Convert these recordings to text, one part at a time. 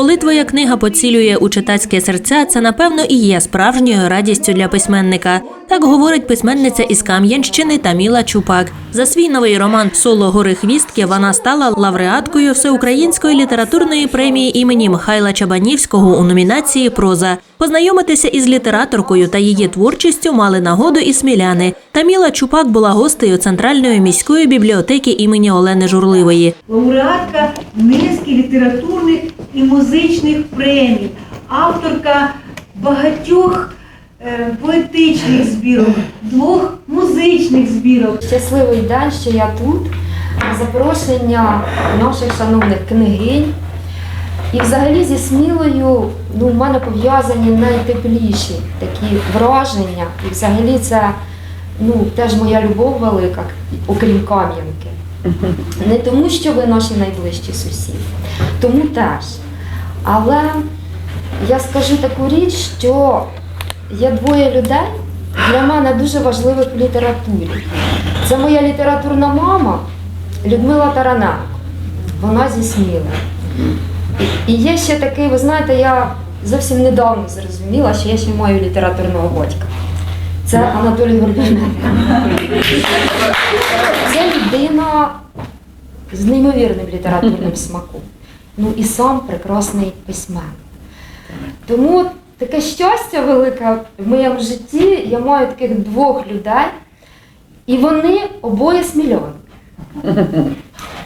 Коли твоя книга поцілює у читацьке серця, це напевно і є справжньою радістю для письменника. Так говорить письменниця із Кам'янщини Таміла Чупак. За свій новий роман Соло гори хвістки вона стала лауреаткою всеукраїнської літературної премії імені Михайла Чабанівського у номінації Проза. Познайомитися із літераторкою та її творчістю мали нагоду і сміляни. Таміла Чупак була гостею Центральної міської бібліотеки імені Олени Журливої. лауреатка низки літературних і музичних премій, авторка багатьох поетичних збірок, двох музичних збірок. Щасливий день, що я тут. Запрошення наших шановних книгинь. І взагалі зі смілою ну, в мене пов'язані найтепліші такі враження. І взагалі це ну, теж моя любов велика, окрім Кам'янки. Не тому, що ви наші найближчі сусіди, тому теж. Але я скажу таку річ, що є двоє людей для мене дуже важливих в літературі. Це моя літературна мама Людмила Тараненко. Вона зі Сміли. І є ще такий, ви знаєте, я зовсім недавно зрозуміла, що я ще маю літературного батька. Це Анатолій Горбіненко. Це людина з неймовірним літературним смаком. Ну і сам прекрасний письменник. Тому таке щастя велике в моєму житті. Я маю таких двох людей, і вони обоє сміляни.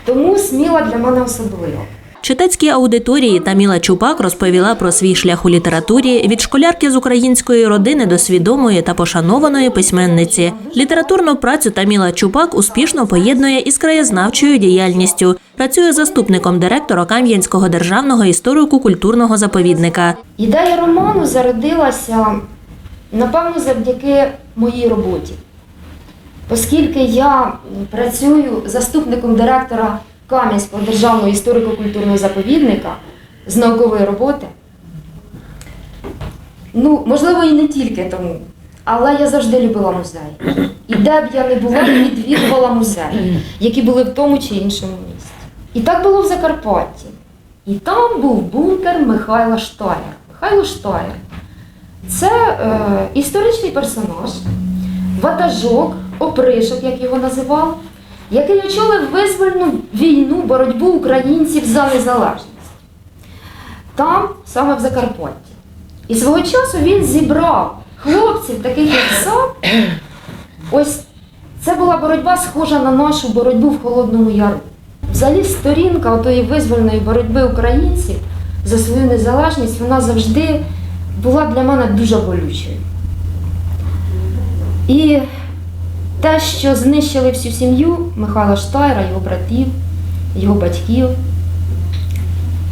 Тому сміла для мене особлива. Читацькій аудиторії Таміла Чупак розповіла про свій шлях у літературі від школярки з української родини до свідомої та пошанованої письменниці. Літературну працю Таміла Чупак успішно поєднує із краєзнавчою діяльністю. Працює заступником директора Кам'янського державного історико-культурного заповідника. Ідея роману зародилася, напевно, завдяки моїй роботі. Оскільки я працюю заступником директора Кам'янського державного історико-культурного заповідника з наукової роботи. Ну, можливо, і не тільки тому, але я завжди любила музей. І де б я не була, відвідувала музеї, які були в тому чи іншому місті. І так було в Закарпатті. І там був бункер Михайла Штайра. Михайло Штайр це е, історичний персонаж, ватажок, опришок, як його називали, який очолив визвольну війну, боротьбу українців за незалежність. Там, саме в Закарпатті. І свого часу він зібрав хлопців, таких як сам. Ось це була боротьба схожа на нашу боротьбу в Холодному Яру. Взагалі сторінка отої визвольної боротьби українців за свою незалежність, вона завжди була для мене дуже болючою. І те, що знищили всю сім'ю Михайла Штайра, його братів, його батьків,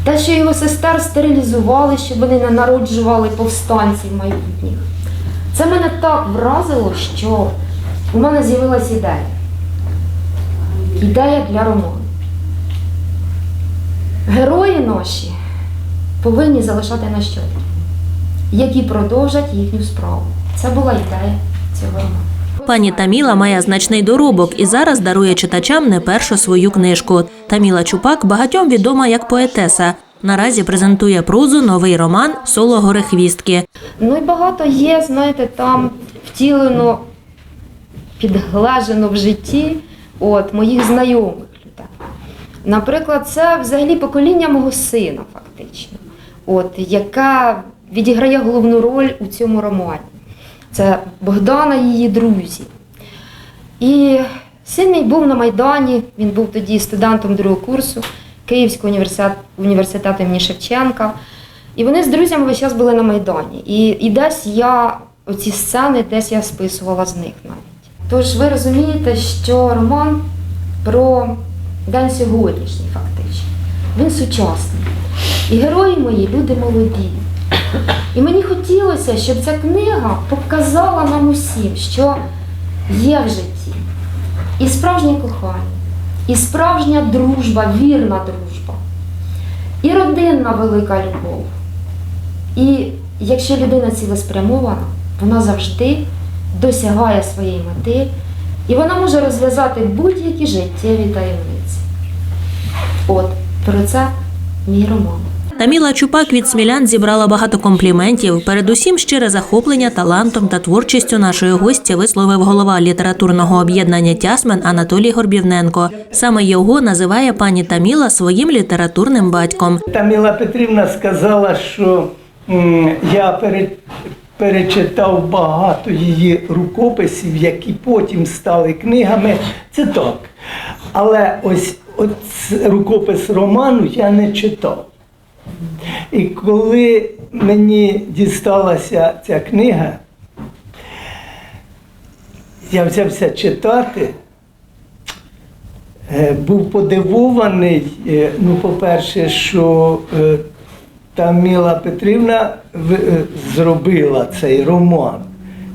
те, що його сестер стерилізували, щоб вони не народжували повстанців майбутніх. Це мене так вразило, що у мене з'явилася ідея. Ідея для роману. Герої наші повинні залишати нащадки, які продовжать їхню справу. Це була ідея цього роману. Пані Таміла має значний доробок і зараз дарує читачам не першу свою книжку. Таміла Чупак багатьом відома як поетеса. Наразі презентує прозу новий роман Соло гори хвістки. Ну і багато є, знаєте, там втілено, підглажено в житті от, моїх знайомих людей. Наприклад, це взагалі покоління мого сина, фактично, от, яка відіграє головну роль у цьому романі. Це Богдана і її друзі. І син мій був на Майдані, він був тоді студентом другого курсу Київського університету, імені Шевченка. І вони з друзями весь час були на Майдані. І, і десь я оці сцени, десь я списувала з них навіть. Тож ви розумієте, що роман про день сьогоднішній, фактично. Він сучасний. І герої мої люди молоді. І мені хотілося, щоб ця книга показала нам усім, що є в житті і справжнє кохання, і справжня дружба, вірна дружба, і родинна велика любов. І якщо людина цілеспрямована, вона завжди досягає своєї мети, і вона може розв'язати будь-які життєві таємниці. От про це мій роман. Таміла Чупак від смілян зібрала багато компліментів. Передусім, щире захоплення талантом та творчістю нашої гості висловив голова літературного об'єднання Тясмен Анатолій Горбівненко. Саме його називає пані Таміла своїм літературним батьком. Таміла Петрівна сказала, що я пере, перечитав багато її рукописів, які потім стали книгами. Це так. Але ось от рукопис роману я не читав. І коли мені дісталася ця книга, я взявся читати. Е, Був подивований, е, ну, по-перше, що е, Таміла Петрівна е, зробила цей роман.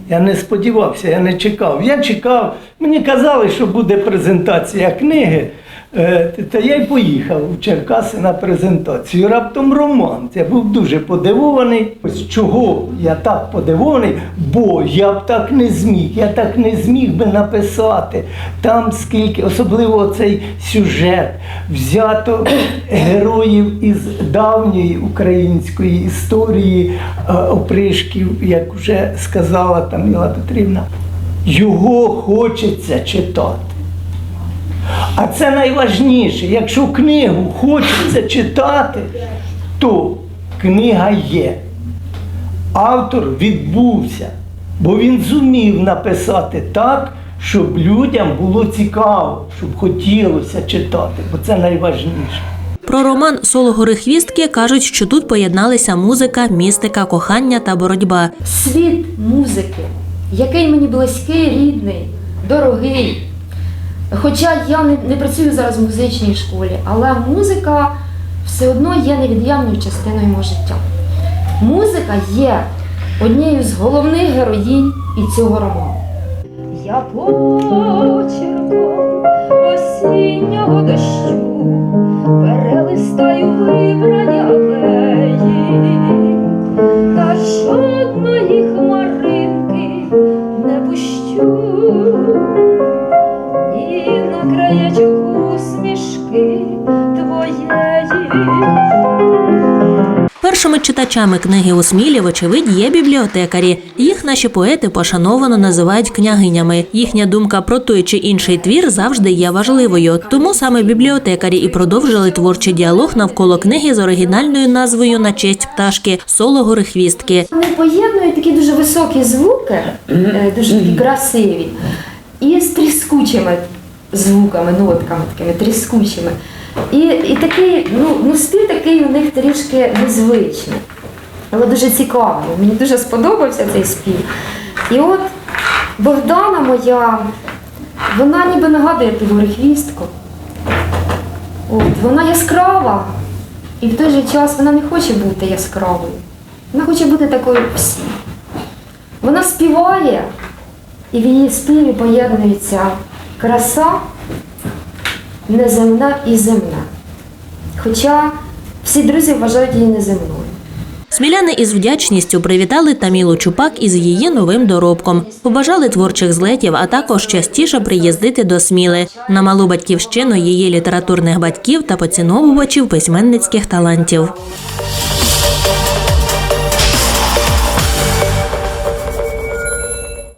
Я не сподівався, я не чекав. Я чекав, мені казали, що буде презентація книги. Е, Та я й поїхав у Черкаси на презентацію. Раптом роман. Я був дуже подивований. Ось чого я так подивований, бо я б так не зміг. Я так не зміг би написати. Там скільки, особливо цей сюжет, взято героїв із давньої української історії е, опришків, як вже сказала Таміла Петрівна. Його хочеться читати. А це найважніше. Якщо книгу хочеться читати, то книга є. Автор відбувся, бо він зумів написати так, щоб людям було цікаво, щоб хотілося читати, бо це найважніше. Про роман Сологори хвістки кажуть, що тут поєдналися музика, містика, кохання та боротьба. світ музики, який мені близький, рідний, дорогий. Хоча я не, не працюю зараз в музичній школі, але музика все одно є невід'ємною частиною мого життя. Музика є однією з головних героїнь і цього роману. Я почерком осіннього дощу перелистаю вибрані Першими читачами книги у Смілі, вочевидь, є бібліотекарі. Їх наші поети пошановано називають княгинями. Їхня думка про той чи інший твір завжди є важливою. Тому саме бібліотекарі і продовжили творчий діалог навколо книги з оригінальною назвою на честь пташки Сологори хвістки. Вони поєднують такі дуже високі звуки, е, дуже такі красиві, і з тріскучими звуками, нотками такими тріскучими. І, і такий, ну, ну спів такий у них трішки незвичний, але дуже цікавий. Мені дуже сподобався цей спів. І от Богдана моя, вона ніби нагадує хвістку. От, вона яскрава, і в той же час вона не хоче бути яскравою. Вона хоче бути такою всі. Вона співає, і в її співі поєднується краса неземна і земна. Хоча всі друзі вважають її неземною. Сміляни із вдячністю привітали Тамілу Чупак із її новим доробком. Побажали творчих злетів, а також частіше приїздити до Сміли на малу батьківщину її літературних батьків та поціновувачів письменницьких талантів.